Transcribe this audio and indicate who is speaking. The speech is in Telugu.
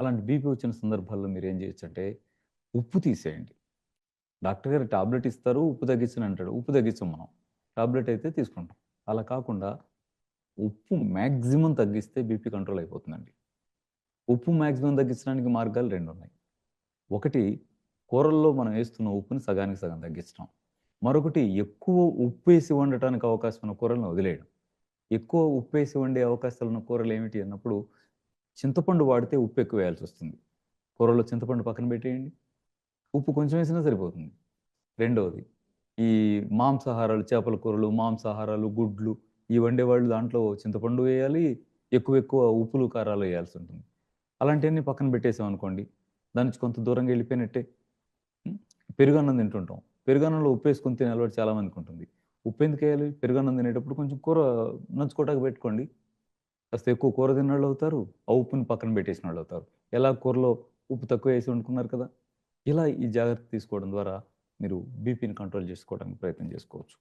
Speaker 1: అలాంటి బీపీ వచ్చిన సందర్భాల్లో మీరు ఏం చేయొచ్చు అంటే ఉప్పు తీసేయండి. డాక్టర్ గారు టాబ్లెట్ ఇస్తారు ఉప్పు తగ్గించని అంటాడు. ఉప్పు తగ్గించాం మనం. టాబ్లెట్ అయితే తీసుకుంటాం. అలా కాకుండా ఉప్పు మ్యాక్సిమం తగ్గిస్తే బీపీ కంట్రోల్ అయిపోతుందండి. ఉప్పు మ్యాక్సిమం తగ్గించడానికి మార్గాలు రెండు ఉన్నాయి ఒకటి కూరల్లో మనం వేస్తున్న ఉప్పుని సగానికి సగం తగ్గించడం మరొకటి ఎక్కువ ఉప్పు వేసి వండటానికి అవకాశం ఉన్న కూరలను వదిలేయడం. ఎక్కువ ఉప్పు వేసి వండే అవకాశాలు ఉన్న కూరలు ఏమిటి అన్నప్పుడు చింతపండు వాడితే ఉప్పు ఎక్కువ వేయాల్సి వస్తుంది. కూరలో చింతపండు పక్కన పెట్టేయండి. ఉప్పు కొంచెం వేసినా సరిపోతుంది. రెండవది ఈ మాంసాహారాలు చేపల కూరలు మాంసాహారాలు గుడ్లు ఈ వండేవాళ్ళు దాంట్లో చింతపండు వేయాలి ఎక్కువ ఎక్కువ ఉప్పులు కారాలు వేయాల్సి ఉంటుంది. అలాంటివన్నీ పక్కన పెట్టేసాం అనుకోండి దాని నుంచి కొంత దూరంగా వెళ్ళిపోయినట్టే. పెరుగన్నం తింటుంటాం. పెరుగన్నంలో ఉప్పు వేసుకొని తినే అలవాటు చాలామందికి ఉంటుంది. ఉప్పు ఎందుకు వేయాలి? పెరుగన్నం తినేటప్పుడు కొంచెం కూర నంచుకోవటానికి పెట్టుకోండి. కాస్త ఎక్కువ కూర తిన్న వాళ్ళు అవుతారు ఆ ఉప్పుని పక్కన పెట్టేసిన వాళ్ళు అవుతారు. ఎలా కూరలో ఉప్పు తక్కువ వేసి వండుకున్నారు కదా? ఇలా ఈ జాగ్రత్త తీసుకోవడం ద్వారా మీరు బీపీని కంట్రోల్ చేసుకోవడానికి ప్రయత్నం చేసుకోవచ్చు.